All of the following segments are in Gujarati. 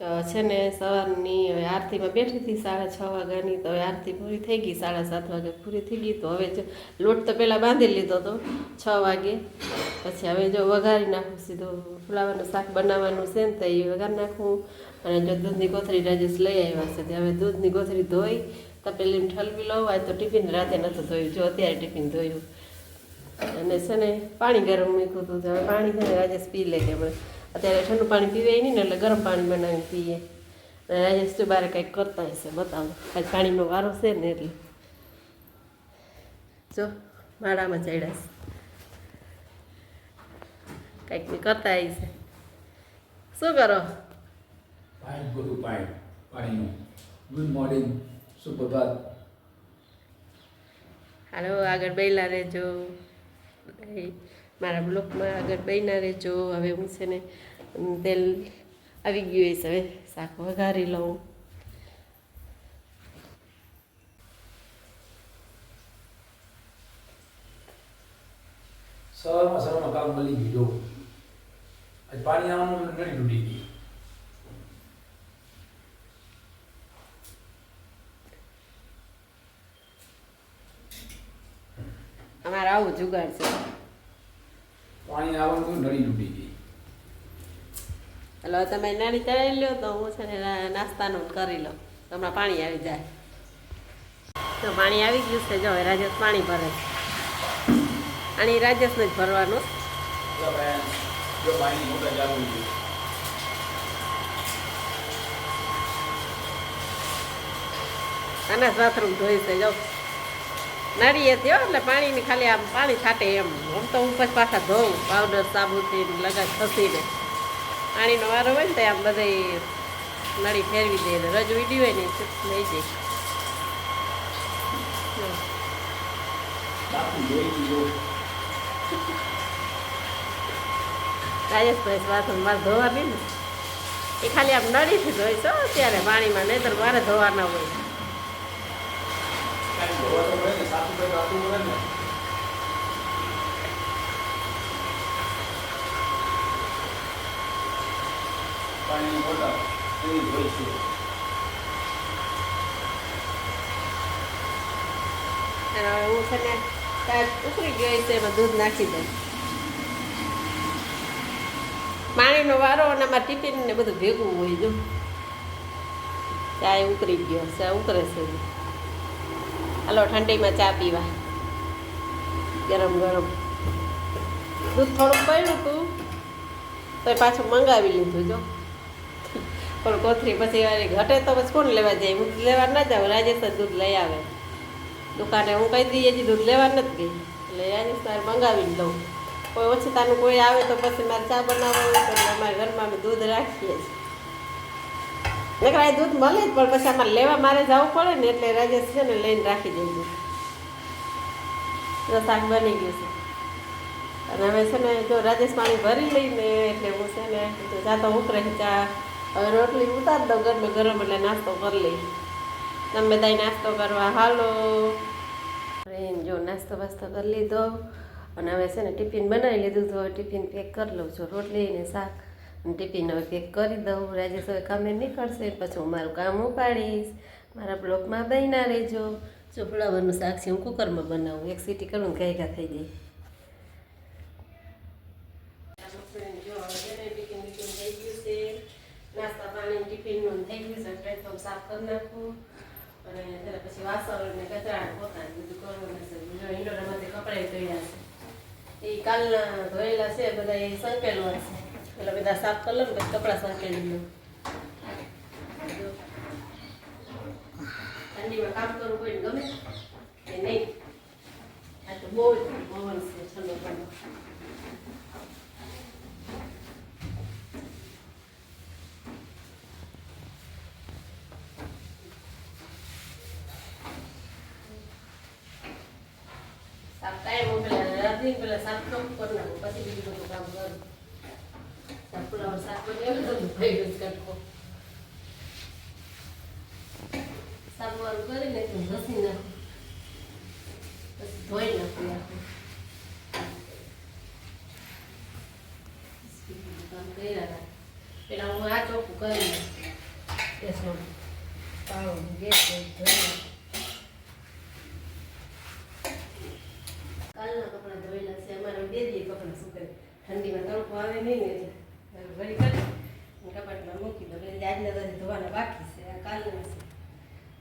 છે ને સવારની હવે આરતીમાં બેઠી હતી સાડા છ વાગ્યાની, તો હવે આરતી પૂરી થઈ ગઈ, સાડા સાત વાગે પૂરી થઈ ગઈ. તો હવે લોટ તો પહેલાં બાંધી લીધો હતો છ વાગે. પછી હવે જો વઘારી નાખું, સીધું ફુલાવાનું શાક બનાવવાનું છે ને, તો એ વઘારી નાખું. અને જો દૂધની કોથળી રાજેશ લઈ આવ્યા છે, તે હવે દૂધની કોથળી ધોઈ તપેલી ઠલવી લઉં. આજ તો ટિફિન રાતે નહોતું ધોયું, જો અત્યારે ટિફિન ધોયું. અને છે ને પાણી ગરમ મૂક્યું હતું, તો હવે પાણી છે રાજેશ પી લે કે હમણાં. અત્યારે ઠંડુ પાણી પીવાય નહીં ને એટલે ગરમ પાણી બનાવીને પીએ. અને તો બારે કંઈક કરતા હશે બતાવો. આજ પાણીનો વારો છે ને એટલે. જો માળામાં ચડ્યા છે. કંઈક કરતા હશે. શું કરો? પાઇપ બધું પાઇપ પાણીનું. ગુડ મોર્નિંગ સુપ્રભાત હાલો આગળ બેલા રહેજો. મારા બ્લોકમાં આગળ બૈના રહેજો. હવે હું છે ને તેલ આવી ગયું હશે હવે શાક વઘારી લઉં. સવારમાં સવારમાં કામ મળી ગયું જો. આજ પાણી આવવાનું નળી તૂટી ગઈ. અમારે આવું જુગાડ છે. પાણી આવવાનું નળી તૂટી ગઈ. એટલે તમે નાની ચડાવી લો તો હું છે ને નાસ્તાનું કરી લો હમણાં પાણી આવી જાય. તો પાણી આવી ગયું છે જો રાજેશ પાણી ભરે અને રાજેશને જ ભરવાનું. જો પાણી મોટા અને બાથરૂમ ધોઈ છે જો. નળીએ થયો એટલે પાણીની ખાલી આમ પાણી છાટે એમ. આમ તો હું પછી પાછા ધોઉં પાવડર સાબુથી લગા ખસીને પાણીનો વારો હોય ને તો આમ બધે નળી ફેરવી દે ને. રજ ઉડી હોય ને લઈ જોઈ રાજેશભાઈ બાથરૂમ મારે ધોવાની ને એ ખાલી આમ નળીથી ધોઈશો ત્યારે પાણીમાં, નહીંતર મારે ધોવાના હોય. પાણી મોટા છે ને ઉકળી ગઈ છે એમાં દૂધ નાખી દઉં. પાણીનો વારો અને આમાં ટિફિન ને બધું ભેગું હોય જો. ચા ઉકળી ગયો ચા ઉકરે છે. હાલો, ઠંડીમાં ચા પીવા. ગરમ ગરમ. દૂધ થોડુંક પડ્યું હતું તો પાછું મંગાવી લીધું, જો. પણ કોથરી પછી ઘટે તો પછી કોણ લેવા જાય? હું લેવા ના જાઉં, રાજેશ દૂધ લઈ આવે. દુકાને હું કહી દઈએ હજી દૂધ લેવા નથી ગઈ. એટલે રાજેશ મારે મંગાવીને લઉં કોઈ ઓછતાનું કોઈ આવે તો પછી મારે ચા બનાવવા હોય તો અમારા ઘરમાં અમે દૂધ રાખીએ છીએ. નકર આ દૂધ મળે જ, પણ પછી આમાં લેવા મારે જવું પડે ને એટલે રાજેશ છે ને લઈને રાખી દઈ દૂધ. તો શાક બની ગયું છે. અને હવે છે ને જો રાજેશ પાણી ભરી લઈને એટલે હું છે ને જાતો ઉકરે ચા. હવે રોટલી ઉતાર દઉં, ગરમે ગરમ એટલે નાસ્તો કરી લઈ. તમે બધા નાસ્તો કરવા, હાલો. જો નાસ્તો વાસ્તો કરી લીધો. અને હવે છે ને ટિફિન બનાવી લીધું, તો ટિફિન પેક કરી લઉં છું, રોટલી ને શાક. ટિફિન હવે પેક કરી દઉં, રાજેશ હવે કામે નીકળશે, પછી હું મારું કામ ઉપાડીશ. મારા બ્લોકમાં બહેના રહેજો. જો ફ્લાવરનું શાક છે, હું કુકરમાં બનાવું. એક સીટી કરું ગાય ગા થઈ જાય. નાસ્તા પાણી ટિફિનનું થઈ ગયું છે પ્લેટફોર્મ સાફ કરી નાખું. અને ત્યારે પછી વાસણ કચરા ને પોતા ને બધું કરવાનું છે. કપડાં ધોયા છે. એ કાલના ધોયેલા છે બધા એ સંકેલવા છે. એટલે બધા સાફ કરી લઉં પછી કપડાં સંકેલી લઉં જો. ઠંડીમાં કામ કરવું ગમે કે નહીં. બહુ જ સાફ ટાઈમ પેલા રાત્રિ પેલા સાફ કામ કરી નાખું પછી બીજું બધું કામ કરું સાફ ફુલાવર સાફ કરી કટકો. સાફ વાળું કરીને તો ઘસી નાખું પછી ધોઈ નાખું કર્યા પેલા હું આ ચોખ્ખું કરી નાખું. ગેસ કાલના કપડાં ધોયેલા છે. અમારે બે દી કપડાં સુકાય ઠંડીમાં તડકો આવે નહીં ને એટલે વળી કરી અને કપાટમાં મૂકી દો એટલે આજના તો હજી ધોવાના બાકી છે આ કાલના છે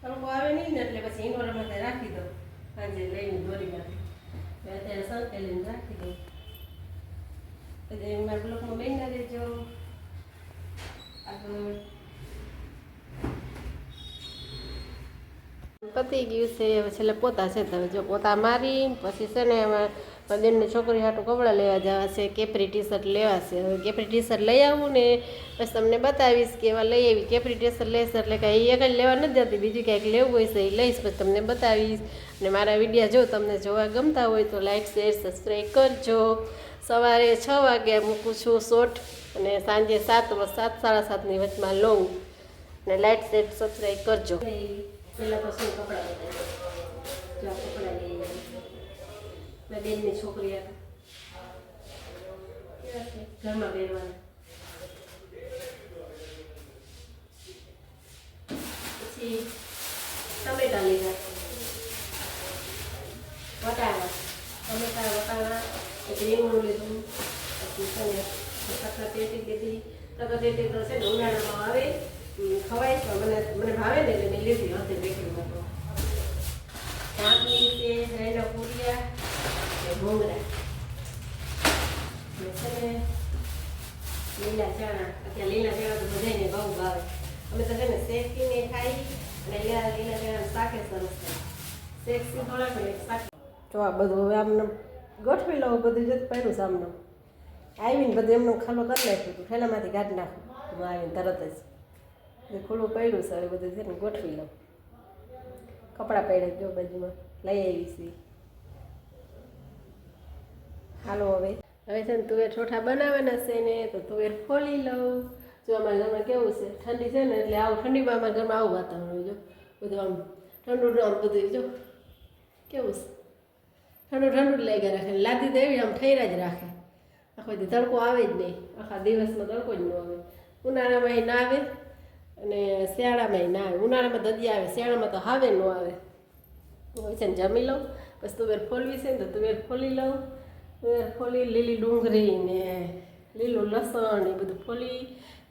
તડકો આવે નહીં ને એટલે પછી ઇન્ડોરમાં ત્યાં રાખી દો સાંજે લઈને દોરીમાં અત્યારે સંકેલીને રાખી દઉં પછી મારા બ્લોકમાં મહિના દેજો આગળ પતી ગયું છે, હવે છેલ્લે પોતા છે હવે જો પોતા મારી, પછી છે ને હવે બેનની છોકરી હાટું કપડાં લેવા જવા છે, કેપરી ટી શર્ટ લેવા છે. હવે કેપરી ટી શર્ટ લઈ આવું ને, પછી તમને બતાવીશ કે એવા લઈ આવી, કેપરી ટી શર્ટ લેશે એટલે કાંઈ એક જ લેવા નથી જતી, બીજું ક્યાંક લેવું હોય છે એ લઈશ, પછી તમને બતાવીશ. અને મારા વિડીયા જો તમને જોવા ગમતા હોય તો લાઈક, શેર, સબસ્ક્રાઈબ કરજો. સવારે છ વાગે મૂકું છું શોર્ટ અને સાંજે સાત સાત, સાડા સાતની વચમાં લઉં. અને લાઈટ સેટ સબસ્ક્રાઈબ કરજો. પેલા પછી કપડાં બતાવી જો કપડાં લઈ આવી મેં બેનની છોકરી આ ઘરમાં પહેરવાના પછી ટમેટા લીધા. વટાણા. ટમેટા, વટાણા રીંગણું લીધું. પછી છે ને, સખત પેટી લીધી. સખત પેટી તો છે ને ઉનાળામાં આવે હમ, ખવાય પણ મને મને ભાવે ને એટલે મેં લીધી હતી પેટીમાં તો ઢાંકલી છે રાયના પૂરિયા ને ભૂંગળા છે ને લીલા ચણા. અત્યારે લીલા ચણા તો બધાને બહુ ભાવે. અમે તો છે ને શેકીને ખાઈ અને લીલા લીલા ચણા શાકે સરસ થાય શેક સીધોળા ને શાક. તો આ બધું હવે આમને ગોઠવી લઉં, બધું જ પડ્યું સામને આવીને બધું એમનું ખાલો કરી નાખ્યું હતું. ઠેલામાંથી કાઢી હું આવીને તરત જ. બધું ખુલ્લું પડ્યું છે, હવે બધું છે ને ગોઠવી લઉં. કપડાં પડ્યા જો બાજુમાં. લઈ આવી છીએ હાલો હવે. હવે છે ને તુવેર ઠોઠા બનાવવાના છે ને, તો તુવેર ફોલી લઉં. જો અમારા ઘરમાં કેવું છે, ઠંડી છે ને, એટલે આવું ઠંડીમાં અમારા ઘરમાં આવું વાતાવરણ જો. બધું આમ ઠંડુ ઠંડુ બધું, જો. કેવું છે? ઠંડુ ઠંડુ જ લાગ્યા રાખે. લાદી તો એવી આમ ઠેરા જ રાખે. આખો તડકો આવે જ નહીં. આખા દિવસમાં તડકો જ ન આવે. ઉનાળામાં એ ના આવે. અને શિયાળામાં ના આવે. ઉનાળામાં દદી આવે, શિયાળામાં તો હાવે ન આવે. હોય છે ને જમી લઉં પછી તુવેર ફોલવી છે ને તો તુવેર ફોલી લઉં. તુવેર ફોલી, લીલી ડુંગળી ને લીલું લસણ એ બધું ફોલી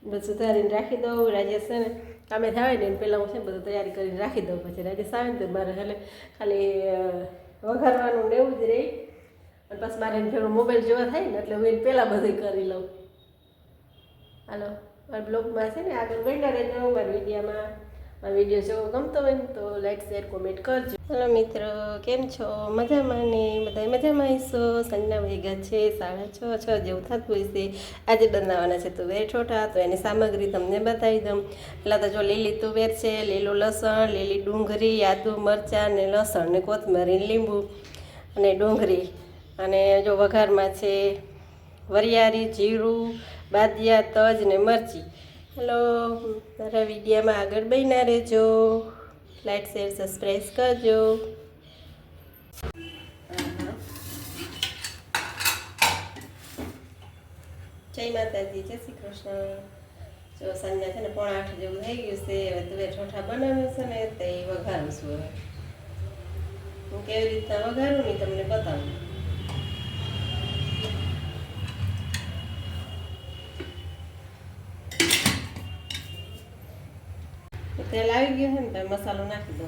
બધું સુધારીને રાખી દઉં. રાજેશ છે ને કામે થાય ને પહેલાં હું છે ને બધું તૈયારી કરીને રાખી દઉં પછી. રાજેશ આવે ને તો મારે એટલે ખાલી વઘારવાનું ને એવું જ રહી. અને પછી મારે ફેરું મોબાઈલ જોવા થાય ને એટલે હું એને પહેલાં બધું કરી લઉં. હાલો. મારા બ્લોગમાં છે ને આગળ બન્યા રહેજો, મારા વિડીયામાં. મારો વીડિયો જો ગમતો હોય ને તો લાઈક શેર કોમેન્ટ કરજો. હેલો મિત્રો, કેમ છો? મજામાં ને? બધા મજામાં આવીશો સાંજના વાગ્યા છે, સાડા છ છ જેવું થતું હોય છે આજે બનાવવાના છે તુવેર છોટા તો એની સામગ્રી તમને બતાવી દઉં. પહેલાં તો જો લીલી તુવેર છે, લીલું લસણ, લીલી ડુંગળી, આદુ મરચાં ને લસણ ને કોથમરી, લીંબુ અને ડુંગળી. અને જો વઘારમાં છે વરિયાળી, જીરું બાદિયા, તજ ને મરચી. હેલો મારા વિડીયામાં આગળ બન્યા રહેજો. લાઈક શેર સબસ્ક્રાઈબ કરજો. જય માતાજી, જય શ્રી કૃષ્ણ. જો સાંજના છે ને પોણા આઠ જેવું થઈ ગયું છે, હવે તુવેર ઠોઠા બનાવ્યું છે ને તે વઘારું છું હવે. હું કેવી રીતના વઘારું ને તમને બતાવું. તેલ આવી ગયું છે ને તો મસાલો નાખી દો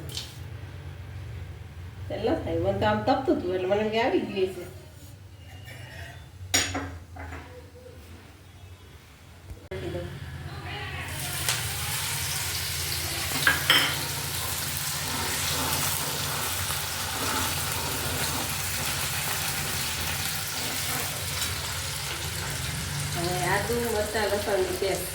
તેલ ન થાય. મને તો આમ તપતું હતું એટલે મને કે આવી ગયું છે નાખી દો હવે આદુ મરચાં લસણની પેસ્ટ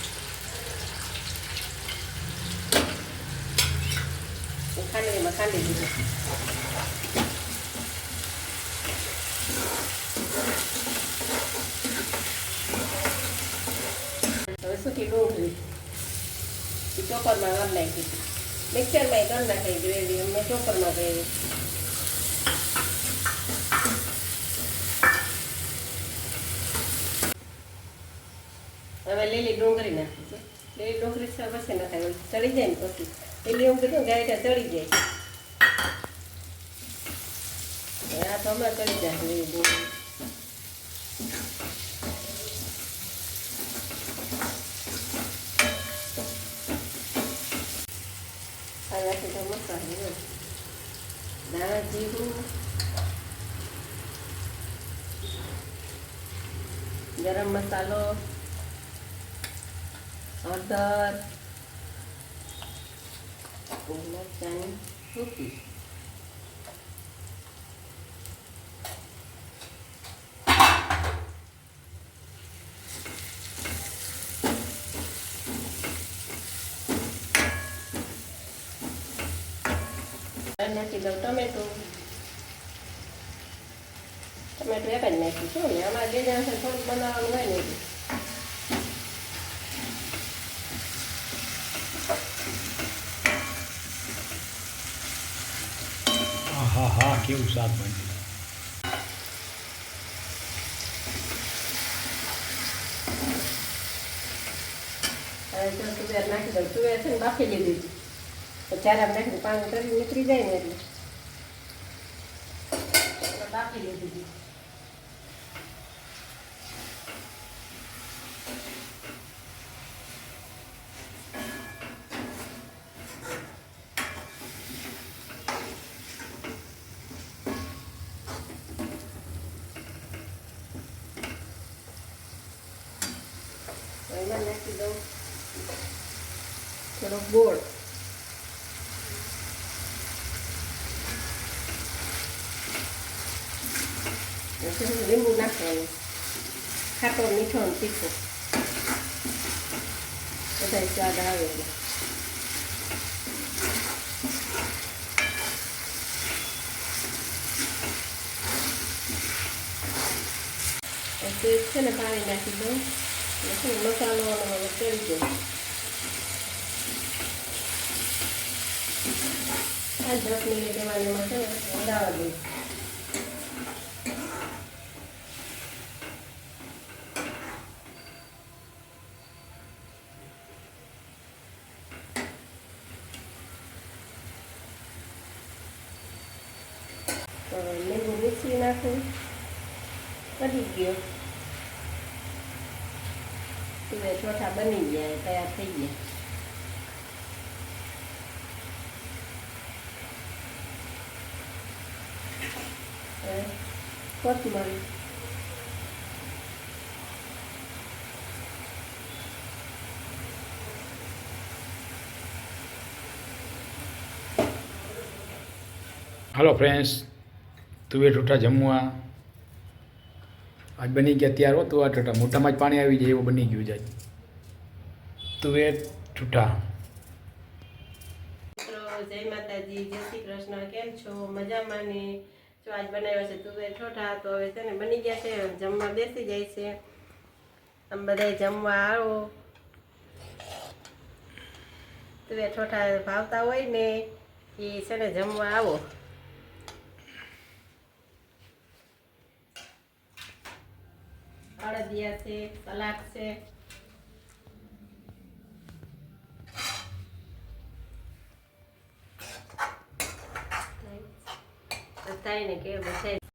ખાંડણીમાં ખાંડી દીધું હવે સૂકી ડુંગળી એ ચોપરમાં કરી નાખી મિક્સરમાં ગણ નાખી ગ્રેવી અમે ચોપરમાં ગ્રેવી હવે લીલી ડુંગળી નાખી એ ડુંગળી સા પછી નખાય ઓલી ચડી જાય ને પછી. એટલે એવું કીધું ગાયકા ચડી જાય. આ તો હમણાં ચડી જાય એ ડુંગળી આ નાખી તો મસાલો હોય. દાણા જીરું. ગરમ મસાલો. હળદર મરચાંની સૂકી નાખી દઉં ટમેટું. ટમેટું એક જ નાખીશું ને. આમાં જે જ્યાં છે બનાવવાનું હોય ને એટલે. હા હા હા કેવું શાક બન્યું? તુવેર નાખી દઉં. તુવેર છે બાફી લીધી હતી. તો ચારા નાખીને પાણી નીકળી જાય ને એટલે. બાફી લીધી તો એમાં નાખી દઉં. થોડો ગોળ. થોડું લીંબુ નાખવાનું. ખાટો મીઠો અને તીખો. બધા સ્વાદ આવે એટલે છે ને પાણી નાખી દઉં. અને છે ને મસાલો હવે ચડી જાય પાંચ દસ મિનિટ એમાં એમાં છે ને વગાડવા દઈશ નાખું. પડી ગયો. બની ગયા તૈયાર થઈ ગયા કોથમરી હાલો ફ્રેન્ડ્સ તુવેર ઠૂઠા જમવા. આજ બની ગયા તૈયાર તો આ ઠૂઠા. મોટામાં જ પાણી આવી જાય, એવું બની ગયું આજ. તુવેર મિત્રો જય માતાજી, જય શ્રી કૃષ્ણ. કેમ છો? મજામાં ને? જો આજ બનાવ્યા છે તુવેર ઠોઠા, તો હવે છે ને બની ગયા છે જમવા બેસી જાય છે. આમ બધાય જમવા આવો. તુવેર ઠોઠા ભાવતા હોય ને, એ છે ને જમવા આવો. અડદિયા છે સલાડ છે. બતાવીને કે બધાય